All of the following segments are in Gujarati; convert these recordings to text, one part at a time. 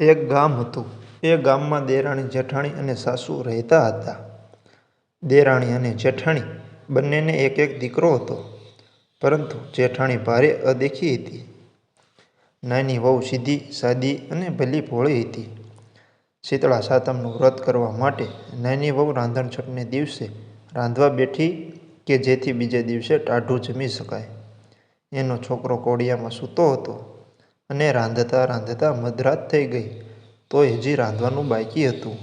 એક ગામ હતું. એ ગામમાં દેરાણી, જેઠાણી અને સાસુ રહેતા હતા. દેરાણી અને જેઠાણી બંનેને એક એક દીકરો હતો. પરંતુ જેઠાણી ભારે અદેખી હતી. નાની વહુ સીધી, સાદી અને ભલી ભોળી હતી. શીતળા સાતમનું વ્રત કરવા માટે નાની વહુ રાંધણછટને દિવસે રાંધવા બેઠી કે જેથી બીજે દિવસે ટાઢું જમી શકાય. એનો છોકરો કોડિયામાં સૂતો હતો અને રાંધતાં રાંધતા મધરાત થઈ ગઈ તો હજી રાંધવાનું બાકી હતું.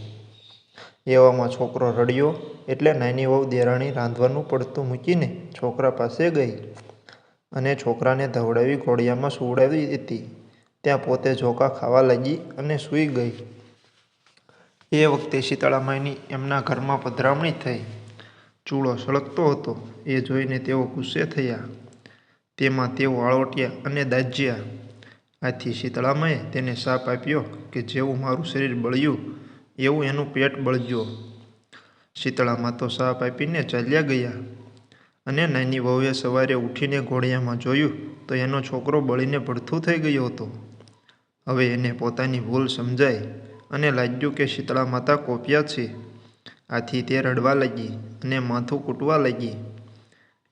એવામાં છોકરો રડ્યો એટલે નાની વહુ દેરાણી રાંધવાનું પડતું મૂકીને છોકરા પાસે ગઈ અને છોકરાને ધવડાવી ઘોડિયામાં સુવડાવી હતી ત્યાં પોતે ઝોકા ખાવા લાગી અને સૂઈ ગઈ. એ વખતે શીતળામાની એમના ઘરમાં પધરામણી થઈ. ચૂળો સળગતો હતો એ જોઈને તેઓ ગુસ્સે થયા. તેમાં તેઓ આળોટ્યા અને દાઝ્યા. આથી શીતળામાએ તેને શાપ આપ્યો કે જેવું મારું શરીર બળ્યું, એવું એનું પેટ બળજો. શીતળામાં તો શાપ આપીને ચાલ્યા ગયા અને નાની વહુએ સવારે ઊઠીને ઘોડિયામાં જોયું તો એનો છોકરો બળીને ભડથું થઈ ગયો હતો. હવે એને પોતાની ભૂલ સમજાઈ અને લાગ્યું કે શીતળા માતા કોપ્યા છે. આથી તે રડવા લાગી અને માથું કૂટવા લાગી.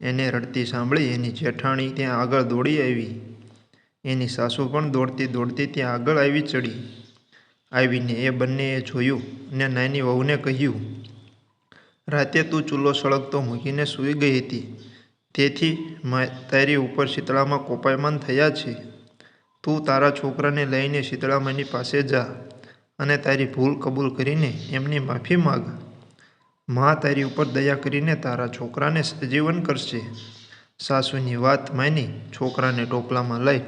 એને રડતી સાંભળી એની જેઠાણી ત્યાં આગળ દોડી આવી. એની સાસુ પણ દોડતી દોડતી ત્યાં આગળ આવી ચડી. આવીને એ બંનેએ જોયું અને નાની વહુને કહ્યું. રાતે તું ચૂલો સળગતો મૂકીને સૂઈ ગઈ હતી તેથી તારી ઉપર શીતળામા કોપાયમાન થયા છે. તું તારા છોકરાને લઈને શીતળામાની પાસે જા અને તારી ભૂલ કબૂલ કરીને એમની માફી માગ. મા તારી ઉપર દયા કરીને તારા છોકરાને સજીવન કરશે. સાસુની વાત માની છોકરાને ટોપલામાં લઈ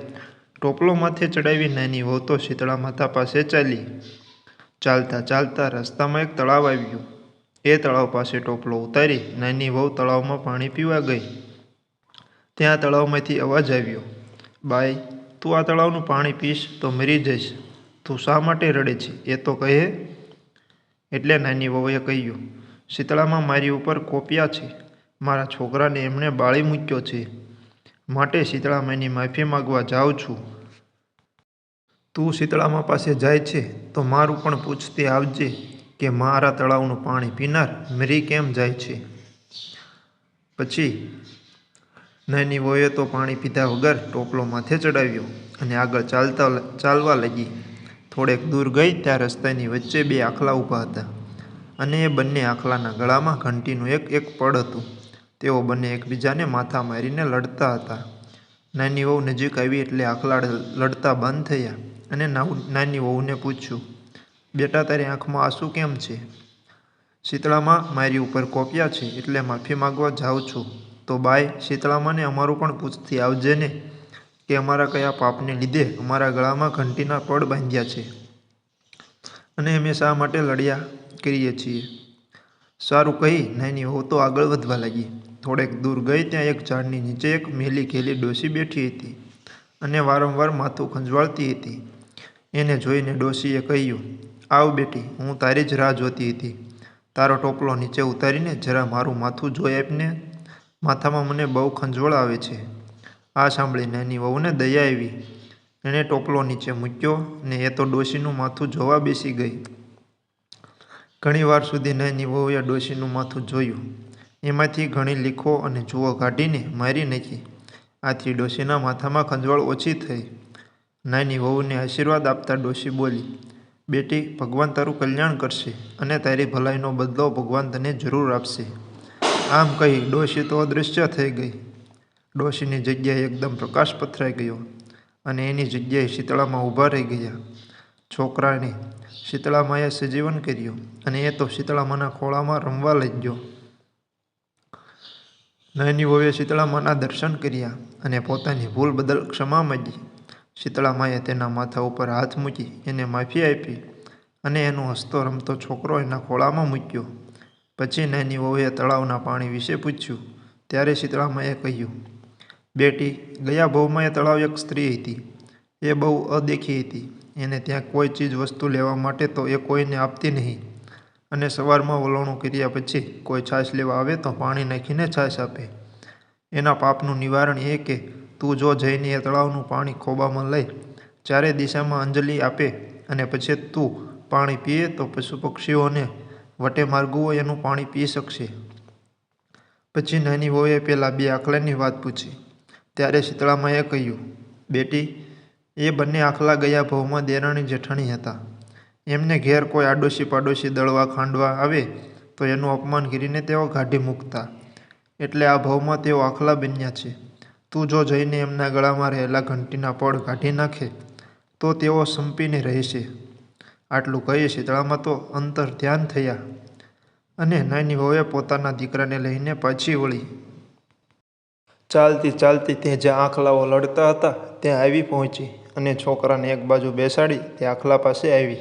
ટોપલો માથે ચડાવી નાની વહુ તો શીતળા માતા પાસે ચાલી. ચાલતા ચાલતા રસ્તામાં એક તળાવ આવ્યું. એ તળાવ પાસે ટોપલો ઉતારી નાની વહુ તળાવમાં પાણી પીવા ગઈ. ત્યાં તળાવમાંથી અવાજ આવ્યો, બાઈ, તું આ તળાવનું પાણી પીશ તો મરી જઈશ. તું શા માટે રડે છે એ તો કહે. એટલે નાની વહુએ કહ્યું, શીતળામાં મારી ઉપર કોપ્યા છે. મારા છોકરાને એમણે બાળી મૂક્યો છે. માટે શીતળામાની માફી માંગવા જાઉં છું. તું શીતળામા પાસે જાય છે તો મારું પણ પૂછતી આવજે કે મારા તળાવનું પાણી પીનાર મરી કેમ જાય છે. પછી નાની વોએ તો પાણી પીધા વગર ટોપલો માથે ચડાવ્યો અને આગળ ચાલતા ચાલવા લાગી. થોડેક દૂર ગઈ ત્યાં રસ્તાની વચ્ચે બે આખલા ઊભા હતા અને એ બંને આખલાના ગળામાં ઘંટીનું એક એક પડ હતું. તેઓ બંને એકબીજાને માથા મારીને લડતા હતા. નાની વહુ નજીક આવી એટલે આખલા લડતા બંધ થયા અને નાની વહુને પૂછ્યું, બેટા તારી આંખમાં આંસુ કેમ છે? શીતળામાં મારી ઉપર કોપ્યા છે એટલે માફી માંગવા જાઉં છું. તો બાય શીતળામાને અમારું પણ પૂછતી આવજે ને કે અમારા કયા પાપને લીધે અમારા ગળામાં ઘંટીના પડ બાંધ્યા છે અને અમે શા માટે લડ્યા કરીએ છીએ. સારું કહી નાની વહુ તો આગળ વધવા લાગી. થોડેક દૂર ગઈ ત્યાં એક ઝાડની નીચે એક મેલી ઘેલી ડોસી બેઠી હતી અને વારંવાર માથું ખંજવાળતી હતી. એને જોઈને ડોશીએ કહ્યું, આવ બેટી, હું તારી જ રાહ જોતી હતી. તારો ટોપલો નીચે ઉતારીને જરા મારું માથું જોઈ આપને. માથામાં મને બહુ ખંજવળ આવે છે. આ સાંભળી નાની વહુને દયા આવી. એણે ટોપલો નીચે મૂક્યો ને એ તો ડોશીનું માથું જોવા બેસી ગઈ. ઘણીવાર સુધી નાની વહુએ ડોશીનું માથું જોયું. એમાંથી ઘણી લીખો અને જુઓ કાઢીને મારી નાખી. આથી ડોશીના માથામાં ખંજવાળ ઓછી થઈ. નાની વહુને આશીર્વાદ આપતા ડોશી બોલી, બેટી, ભગવાન તારું કલ્યાણ કરશે અને તારી ભલાઈનો બદલો ભગવાન તને જરૂર આપશે. આમ કહી ડોશી તો અદૃશ્ય થઈ ગઈ. ડોશીની જગ્યાએ એકદમ પ્રકાશ પથરાઈ ગયો અને એની જગ્યાએ શીતળામાં ઊભા રહી ગયા. છોકરાને શીતળામાએ સજીવન કર્યું અને એ તો શીતળામાના ખોળામાં રમવા લાગ્યો. નાની વહુએ શીતળામાના દર્શન કર્યા અને પોતાની ભૂલ બદલ ક્ષમા માંગી. શીતળામાએ તેના માથા ઉપર હાથ મૂકી એને માફી આપી અને એનો હસતો રમતો છોકરો એના ખોળામાં મૂક્યો. પછી નાની વહુએ તળાવના પાણી વિશે પૂછ્યું ત્યારે શીતળામાએ કહ્યું, બેટી, ગયા ભવમાં એ તળાવ એક સ્ત્રી હતી. એ બહુ અદેખી હતી. એને ત્યાં કોઈ ચીજ વસ્તુ લેવા માટે તો એ કોઈને આપતી નહીં અને સવારમાં વલોણું કર્યા પછી કોઈ છાશ લેવા આવે તો પાણી નાખીને છાશ આપે. એના પાપનું નિવારણ એ કે તું જો જઈને એ તળાવનું પાણી ખોબામાં લઈ, ચારે દિશામાં અંજલિ આપે અને પછી તું પાણી પીએ તો પશુ પક્ષીઓને વટે માર્ગું હોય એનું પાણી પી શકશે. પછી નાની વહુએ પહેલાં બે આખલાની વાત પૂછી. ત્યારે શીતળામાએ કહ્યું, બેટી, એ બંને આખલા ગયા ભવમાં દેરાણી જેઠાણી હતા. એમને ઘેર કોઈ આડોશી પાડોશી દળવા ખાંડવા આવે, તો એનું અપમાન કરીને તેઓ કાઢી મૂકતા. એટલે આ ભાવમાં તેઓ આખલા બન્યા છે. તું જો જઈને એમના ગળામાં રહેલા ઘંટીના પડ કાઢી નાખે, તો તેઓ સંપીને રહેશે. આટલું કહી શીતળામાં તો અંતર ધ્યાન થયા. અને નાની વહુએ પોતાના દીકરાને લઈને પાછી વળી. ચાલતી ચાલતી તે જ્યાં આખલાઓ લડતા હતા, ત્યાં આવી પહોંચી અને છોકરાને એક બાજુ બેસાડી તે આખલા પાસે આવી.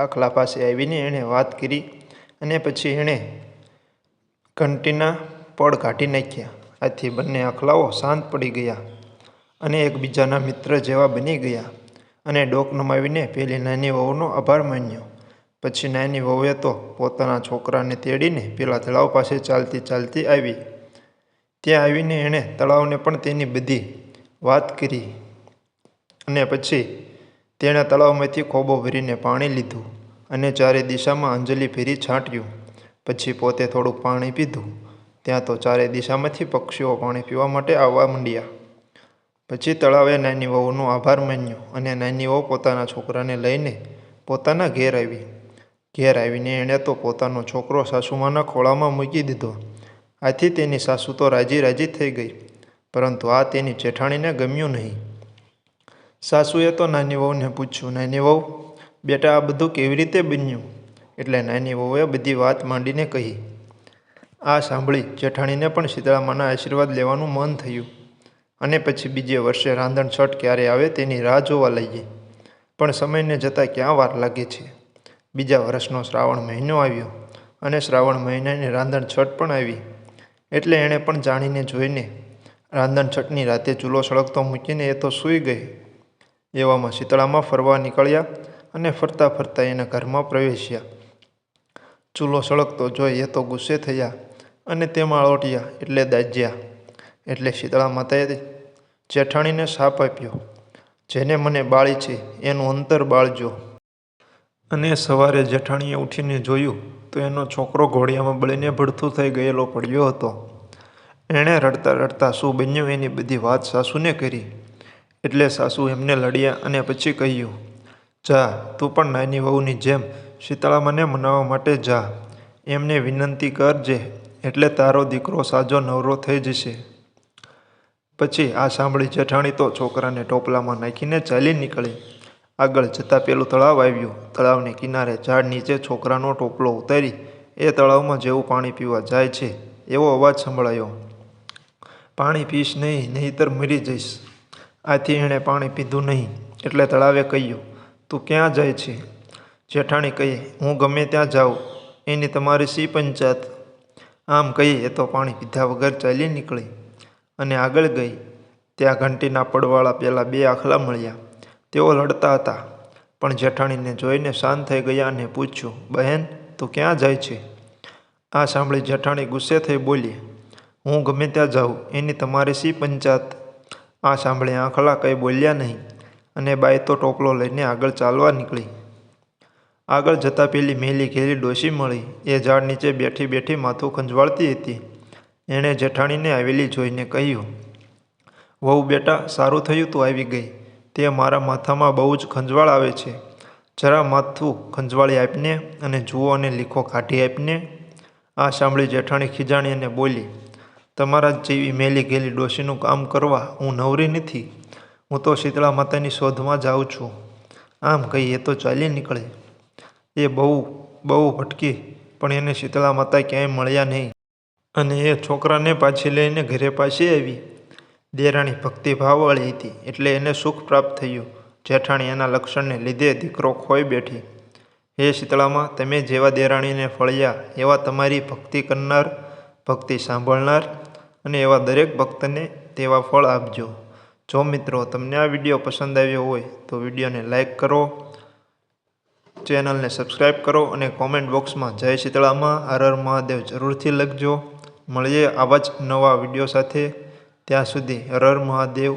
આખલા પાસે આવીને એણે વાત કરી અને પછી એણે ઘંટીના પડ કાઢી નાખ્યા. આથી બંને આખલાઓ શાંત પડી ગયા અને એકબીજાના મિત્ર જેવા બની ગયા અને ડોક નમાવીને પેલી નાની વહુનો આભાર માન્યો. પછી નાની વહુએ તો પોતાના છોકરાને તેડીને પેલા તળાવ પાસે ચાલતી ચાલતી આવી. ત્યાં આવીને એણે તળાવને પણ તેની બધી વાત કરી અને પછી તેણે તળાવમાંથી ખોબો ભરીને પાણી લીધું અને ચારે દિશામાં અંજલિ ભેરી છાંટ્યું. પછી પોતે થોડુંક પાણી પીધું. ત્યાં તો ચારે દિશામાંથી પક્ષીઓ પાણી પીવા માટે આવવા માંડ્યા. પછી તળાવે નાની વહુનો આભાર માન્યો અને નાની વહુ પોતાના છોકરાને લઈને પોતાના ઘેર આવી. ઘેર આવીને એણે તો પોતાનો છોકરો સાસુમાના ખોળામાં મૂકી દીધો. આથી તેની સાસુ તો રાજી રાજી થઈ ગઈ. પરંતુ આ તેની જેઠાણીને ગમ્યું નહીં. સાસુએ તો નાની વહુને પૂછ્યું, નાની વહુ, બેટા, આ બધું કેવી રીતે બન્યું? એટલે નાની વહુએ બધી વાત માંડીને કહી. આ સાંભળી જેઠાણીને પણ શીતળામાના આશીર્વાદ લેવાનું મન થયું અને પછી બીજે વર્ષે રાંધણ છઠ ક્યારે આવે તેની રાહ જોવા લઈએ પણ સમયને જતાં ક્યાં વાર લાગે છે? બીજા વર્ષનો શ્રાવણ મહિનો આવ્યો અને શ્રાવણ મહિનાની રાંધણ છઠ પણ આવી. એટલે એણે પણ જાણીને જોઈને રાંધણ છઠની રાતે ચૂલો સળગતો મૂકીને એ તો સૂઈ ગઈ. એવામાં શીતળામાં ફરવા નીકળ્યા અને ફરતા ફરતા એના ઘરમાં પ્રવેશ્યા. ચૂલો સળગતો જોઈ એ તો ગુસ્સે થયા અને તેમાં લોટ્યા એટલે દાજ્યા એટલે શીતળા માતાએ જેઠાણીને શાપ આપ્યો, જેને મને બાળી છે, એનું અંતર બાળજો. અને સવારે જેઠાણીએ ઉઠીને જોયું તો એનો છોકરો ઘોડિયામાં બળીને ભડથું થઈ ગયેલો પડ્યો હતો. એણે રડતા રડતા શું બન્યું એની બધી વાત સાસુને કરી. એટલે સાસુ એમને લડ્યા અને પછી કહ્યું, જા, તું પણ નાની વહુની જેમ શીતળામાને મનાવવા માટે જા. એમને વિનંતી કરજે, એટલે તારો દીકરો સાજો નવરો થઈ જશે. પછી આ સાંભળી જેઠાણી તો છોકરાને ટોપલામાં નાખીને ચાલી નીકળી. આગળ જતાં પેલું તળાવ આવ્યું. તળાવને કિનારે ઝાડ નીચે છોકરાનો ટોપલો ઉતારી એ તળાવમાં જેવું પાણી પીવા જાય છે એવો અવાજ સંભળાયો. પાણી પીશ નહીં, નહીંતર મરી જઈશ. આથી એણે પાણી પીધું નહીં. એટલે તળાવે કહ્યું, તું ક્યાં જાય છે? જેઠાણી કહે, હું ગમે ત્યાં જાઉં. એની તમારી સી પંચાયત. આમ કહીએ એ તો પાણી પીધા વગર ચાલી નીકળી અને આગળ ગઈ. ત્યાં ઘંટીના પડવાળા પહેલાં બે આખલા મળ્યા. તેઓ લડતા હતા. પણ જેઠાણીને જોઈને શાંત થઈ ગયા અને પૂછ્યું, બહેન, તું ક્યાં જાય છે? આ સાંભળી જેઠાણી ગુસ્સે થઈ બોલી, હું ગમે ત્યાં જાઉં. એની તમારી સી પંચાયત. આ સાંભળી આંખલા કંઈ બોલ્યા નહીં અને બાઈ તો ટોપલો લઈને આગળ ચાલવા નીકળી. આગળ જતાં પેલી મેલી ઘેરી ડોશી મળી. એ ઝાડ નીચે બેઠી બેઠી માથું ખંજવાળતી હતી. એણે જેઠાણીને આવેલી જોઈને કહ્યું, વહુ બેટા, સારું થયું તું આવી ગઈ. તે મારા માથામાં બહુ જ ખંજવાળ આવે છે. જરા માથું ખંજવાળી આપને અને જુઓ અને લીખો કાઢી આપને. આ સાંભળી જેઠાણી ખીજાણી અને બોલી તમારા જેવી મેલી ગેલી ડોશીનું કામ કરવા હું નવરી નથી. હું તો શીતળા માતાની શોધમાં જાઉં છું. આમ કહીએ તો ચાલી નીકળે. એ બહુ બહુ ભટકી, પણ એને શીતળા માતા ક્યાંય મળ્યા નહીં. અને એ છોકરાને પાછી લઈને ઘરે પાછી આવી. દેરાણી ભક્તિભાવવાળી હતી, એટલે એને સુખ પ્રાપ્ત થયું. જેઠાણી એના લક્ષણને લીધે દીકરો ખોઈ બેઠી. હે શીતળામાં, તમે જેવા દેરાણીને ફળ્યા, એવા તમારી ભક્તિ કરનાર, ભક્તિ સાંભળનાર અને એવા દરેક ભક્તને તેવા ફળ આપજો. જો મિત્રો તમને આ વીડિયો પસંદ આવ્યો હોય તો વિડીયોને લાઇક કરો, ચેનલને સબસ્ક્રાઈબ કરો અને કોમેન્ટ બોક્સમાં જય શીતળામાં, હર હર મહાદેવ જરૂરથી લખજો. મળીએ આવા જ નવા વીડિયો સાથે. ત્યાં સુધી હર હર મહાદેવ.